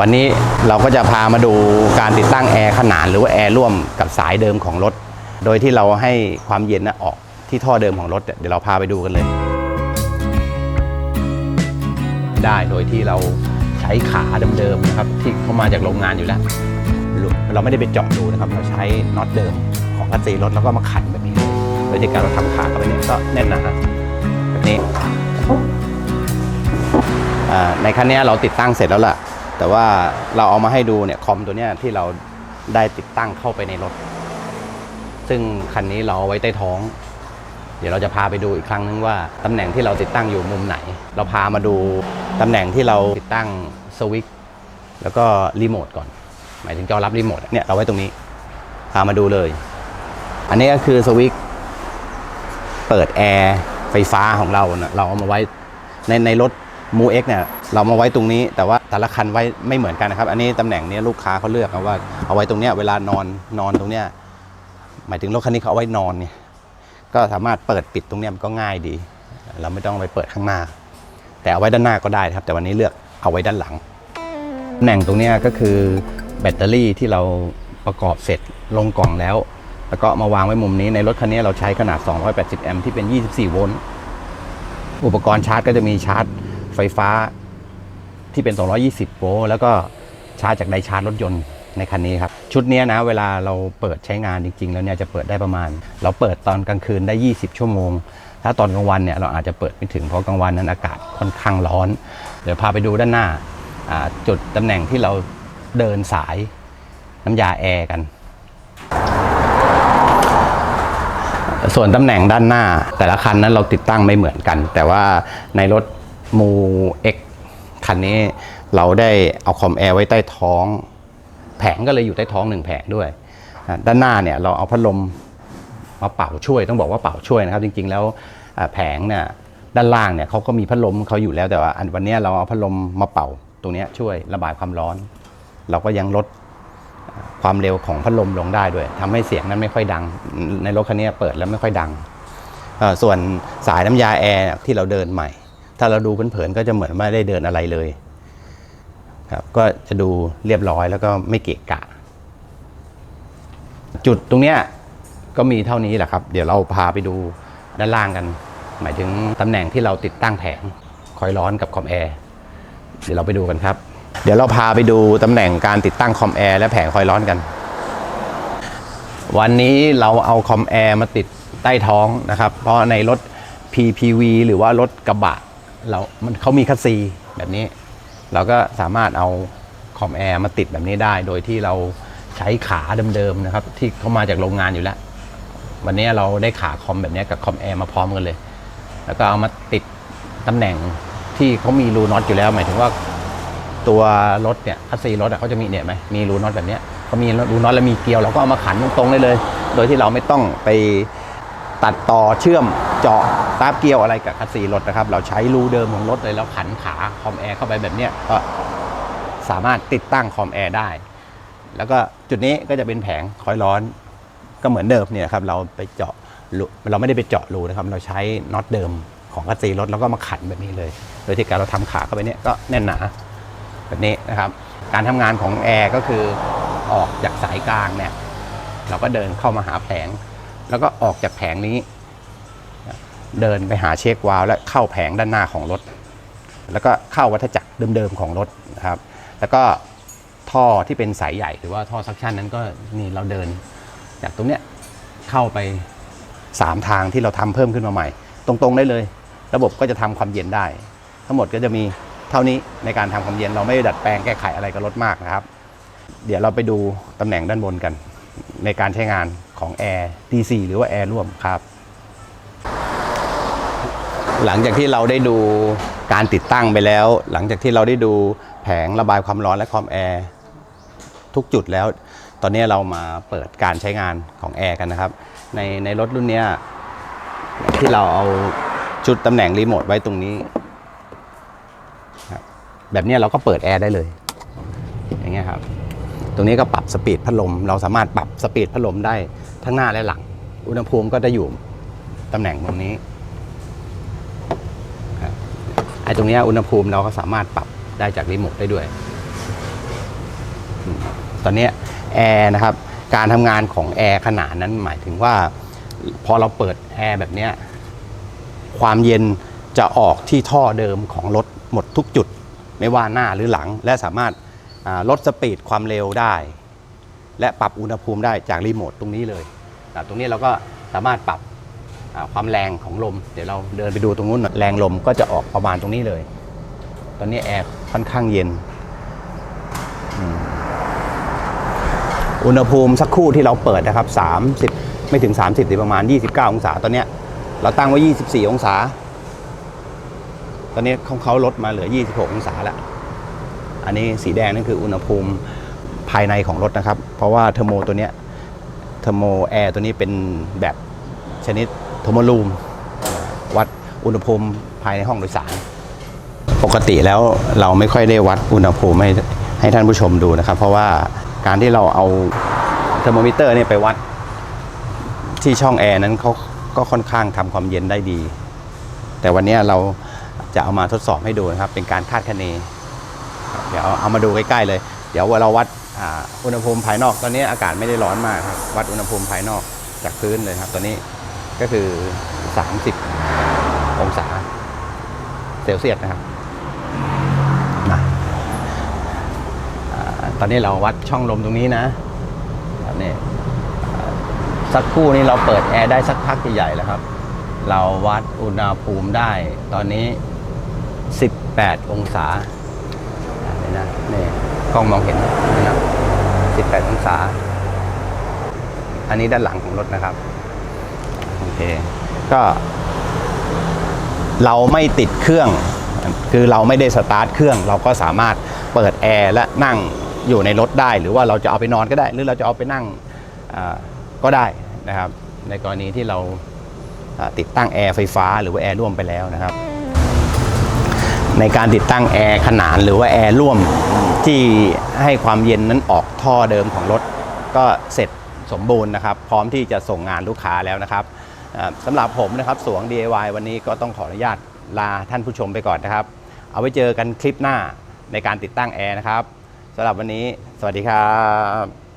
วันนี้เราก็จะพามาดูการติดตั้งแอร์ขนานหรือว่าแอร์ร่วมกับสายเดิมของรถ โดยที่เราให้ความเย็นนะออกที่ท่อเดิมของรถ เดี๋ยวเราพาไปดูกันเลย ได้โดยที่เราใช้ขาเดิมๆนะครับที่เข้ามาจากโรงงานอยู่แล้วเราไม่ได้ไปเจาะดูนะครับ เราใช้น็อตเดิมของคัสซีรถแล้วก็มาขันแบบนี้เลยโดยที่การเราทำขาเข้าไปนี่ก็แน่นหนาแบบนี้ในคันนี้เราติดตั้งเสร็จแล้วล่ะ แต่ว่าเราเอามาให้ดูเนี่ยคอมตัวเนี้ยที่เราได้ติดตั้งเข้าไปในรถ ซึ่งคันนี้เราเอาไว้ใต้ท้อง เดี๋ยวเราจะพาไปดูอีกครั้งนึงว่าตำแหน่งที่เราติดตั้งอยู่มุมไหน เราพามาดูตำแหน่งที่เราติดตั้งสวิตช์แล้วก็รีโมทก่อน หมายถึงจอรับรีโมทเนี่ยเราไว้ตรงนี้ พามาดูเลย อันนี้ก็คือสวิตช์เปิดแอร์ไฟฟ้าของเรานะเราเอามาไว้ในในรถมูเอ็กเนี่ย เรามาไว้ตรงนี้ แต่ว่าแต่ละคันไว้ไม่เหมือนกันนะครับ อันนี้ตำแหน่งนี้ลูกค้าเขาเลือกนะว่าเอาไว้ตรงเนี้ยเวลานอนนอนตรงเนี้ยหมายถึงรถคันนี้เขาเอาไว้นอนเนี่ยก็สามารถเปิดปิดตรงเนี้ยมันก็ง่ายดี เราไม่ต้องไปเปิดข้างหน้า แต่เอาไว้ด้านหน้าก็ได้ครับ แต่วันนี้เลือกเอาไว้ด้านหลังตำแหน่งตรงเนี้ยก็คือแบตเตอรี่ที่เราประกอบเสร็จลงกล่องแล้ว แล้วก็มาวางไว้มุมนี้ในรถคันนี้เราใช้ขนาด 280 แอมป์ที่เป็น 24 โวลต์อุปกรณ์ชาร์จก็จะมีชาร์จไฟฟ้า ที่เป็น 220 โวลต์แล้วก็ชาร์จจากไดชาร์จรถยนต์ในคันนี้ครับ ชุดนี้นะเวลาเราเปิดใช้งานจริง ๆ แล้วเนี่ยจะเปิดได้ประมาณ เราเปิดตอนกลางคืนได้ 20 ชั่วโมง ถ้าตอนกลางวันเนี่ยเราอาจจะเปิดไม่ถึงเพราะกลางวันนั้นอากาศค่อนข้างร้อน เดี๋ยวพาไปดูด้านหน้าอ่าจุดตำแหน่งที่เราเดินสายน้ำยาแอร์กัน ส่วนตำแหน่งด้านหน้า แต่ละคันนั้นเราติดตั้งไม่เหมือนกัน แต่ว่าในรถมูเอ็ก คันนี้เราได้เอาคอมแอร์ไว้ใต้ท้อง แผงก็เลยอยู่ใต้ท้องหนึ่งแผงด้วย ด้านหน้าเนี่ยเราเอาพัดลมมาเป่าช่วยต้องบอกว่าเป่าช่วยนะครับจริงๆ แล้วแผงเนี่ยด้านล่างเนี่ยเขาก็มีพัดลมเขาอยู่แล้วแต่ว่าอันวันนี้เราเอาพัดลมมาเป่าตรงนี้ช่วยระบายความร้อน เราก็ยังลดความเร็วของพัดลมลงได้ด้วยทำให้เสียงนั้นไม่ค่อยดัง ในรถคันนี้เปิดแล้วไม่ค่อยดัง ส่วนสายน้ำยาแอร์ที่เราเดินใหม่ ถ้าเราดูเผินๆก็จะเหมือนไม่ได้เดินอะไรเลยครับก็จะดูเรียบร้อยแล้วก็ไม่เกะกะ จุดตรงเนี้ยก็มีเท่านี้แหละครับ เดี๋ยวเราพาไปดูด้านล่างกัน หมายถึงตำแหน่งที่เราติดตั้งแผงคอยร้อนกับคอมแอร์เดี๋ยวเราไปดูกันครับ เดี๋ยวเราพาไปดูตำแหน่งการติดตั้งคอมแอร์และแผงคอยร้อนกัน วันนี้เราเอาคอมแอร์มาติดใต้ท้องนะครับ เพราะในรถ PPV หรือว่ารถกระบะ เรามันเขามีคัสซีแบบนี้ เราก็สามารถเอาคอมแอร์มาติดแบบนี้ได้ โดยที่เราใช้ขาเดิมๆนะครับ ที่เขามาจากโรงงานอยู่แล้ว วันนี้เราได้ขาคอมแบบนี้กับคอมแอร์มาพร้อมกันเลย แล้วก็เอามาติดตำแหน่งที่เขามีรูน็อตอยู่แล้ว หมายถึงว่าตัวรถเนี่ยคัสซีรถอะเขาจะมีเนี่ยไหมมีรูน็อตแบบนี้เขามีรูน็อตแล้วมีเกลียวเราก็เอามาขันตรงๆได้เลย โดยที่เราไม่ต้องไป ตัดต่อเชื่อมเจาะตาบเกียวอะไรกับคัสซีรถนะครับ เราใช้รูเดิมของรถเลยแล้วขันขาคอมแอร์เข้าไปแบบเนี้ยก็สามารถติดตั้งคอมแอร์ได้ แล้วก็จุดนี้ก็จะเป็นแผงคอยร้อนก็เหมือนเดิมเนี่ยครับเราไปเจาะเราไม่ได้ไปเจาะรูนะครับ เราใช้น็อตเดิมของคัสซีรถแล้วก็มาขันแบบนี้เลย โดยที่การเราทำขาเข้าไปเนี่ยก็แน่นหนาแบบนี้นะครับ การทำงานของแอร์ก็คือออกจากสายกลางเนี่ยเราก็เดินเข้ามาหาแผง แล้วก็ออกจากแผงนี้ เดินไปหาเช็ควาล์วและเข้าแผงด้านหน้าของรถ แล้วก็เข้าวัฏจักรเดิมๆของรถนะครับ แล้วก็ท่อที่เป็นสายใหญ่หรือว่าท่อซักชันนั้นก็นี่เราเดิน จากตรงเนี้ยเข้าไป 3 ทางที่เราทำเพิ่มขึ้นมาใหม่ ตรงๆได้เลย ระบบก็จะทำความเย็นได้ ทั้งหมดก็จะมีเท่านี้ในการทำความเย็นเราไม่ด้ดัดแปลงแก้ไขอะไรกับรถมากนะครับ เดี๋ยวเราไปดูตำแหน่งด้านบนกันในการใช้งาน ของแอร์ DC หรือว่าแอร์ร่วมครับ หลังจากที่เราได้ดูการติดตั้งไปแล้ว หลังจากที่เราได้ดูแผงระบายความร้อนและคอมแอร์ทุกจุดแล้ว ตอนนี้เรามาเปิดการใช้งานของแอร์กันนะครับ ในในรถรุ่นนี้ที่เราเอาจุดตำแหน่งรีโมทไว้ตรงนี้ แบบนี้เราก็เปิดแอร์ได้เลย อย่างเงี้ยครับ ตรงนี้ก็ปรับสปีดพัดลม เราสามารถปรับสปีดพัดลมได้ทั้งหน้าและหลัง อุณหภูมิก็จะอยู่ตำแหน่งตรงนี้ไอ้ตรงนี้อุณหภูมิเราก็สามารถปรับได้จากรีโมทได้ด้วย ตอนนี้แอร์นะครับ การทำงานของแอร์ขนาดนั้นหมายถึงว่าพอเราเปิดแอร์แบบนี้ความเย็นจะออกที่ท่อเดิมของรถหมดทุกจุด ไม่ว่าหน้าหรือหลัง และสามารถ ลดสปีดความเร็วได้ และปรับอุณหภูมิได้จากรีโมทตรงนี้เลย ตรงนี้เราก็สามารถปรับความแรงของลม เดี๋ยวเราเดินไปดูตรงนู้นแรงลมก็จะออกประมาณตรงนี้เลย ตอนนี้แอร์ค่อนข้างเย็น อุณหภูมิสักครู่ที่เราเปิดนะครับ 30 ไม่ถึง 30สิประมาณ 29 องศา ตอนนี้เราตั้งไว้ 24 องศา ตอนนี้ของเขาลดมาเหลือ 26 องศาแล้ว อันนี้สีแดงนั่นคืออุณหภูมิภายในของรถนะครับ เพราะว่าเทอร์โมตัวเนี้ยเทอร์โมแอร์ตัวนี้เป็นแบบชนิดเทอร์โมลูมวัดอุณหภูมิภายในห้องโดยสาร ปกติแล้วเราไม่ค่อยได้วัดอุณหภูมิให้ให้ท่านผู้ชมดูนะครับ เพราะว่าการที่เราเอาเทอร์โมมิเตอร์เนี่ยไปวัดที่ช่องแอร์นั้นเขาก็ค่อนข้างทำความเย็นได้ดี แต่วันนี้เราจะเอามาทดสอบให้ดูนะครับ เป็นการคาดคะเน เดี๋ยวเอามาดูใกล้ๆเลย เดี๋ยวเราวัดอุณหภูมิภายนอกตอนนี้อากาศไม่ได้ร้อนมากครับวัดอุณหภูมิภายนอกจากพื้นเลยครับตอนนี้ก็คือ 30 องศาเซลเซียสนะครับตอนนี้เราวัดช่องลมตรงนี้นะตอนนี้อ่สักครู่นี้เราเปิดแอร์ได้สักพักใหญ่ๆแล้วครับ เราวัดอุณหภูมิได้ตอนนี้ 18 องศา นี่นะนี่กล้องมองเห็นนี่นะ18 องศา อันนี้ด้านหลังของรถนะครับ โอเค ก็ เราไม่ติดเครื่อง คือเราไม่ได้สตาร์ทเครื่อง เราก็สามารถเปิดแอร์และนั่งอยู่ในรถได้ หรือว่าเราจะเอาไปนอนก็ได้ หรือเราจะเอาไปนั่งก็ได้นะครับ ในกรณีที่เราติดตั้งแอร์ไฟฟ้า หรือว่าแอร์ร่วมไปแล้วนะครับ ในการติดตั้งแอร์ขนานหรือว่าแอร์ร่วมที่ให้ความเย็นนั้นออกท่อเดิมของรถ ก็เสร็จสมบูรณ์นะครับ พร้อมที่จะส่งงานลูกค้าแล้วนะครับสำหรับผมนะครับสวง DIY วันนี้ก็ต้องขออนุญาตลาท่านผู้ชมไปก่อนนะครับ เอาไว้เจอกันคลิปหน้าในการติดตั้งแอร์นะครับสำหรับวันนี้ สวัสดีครับ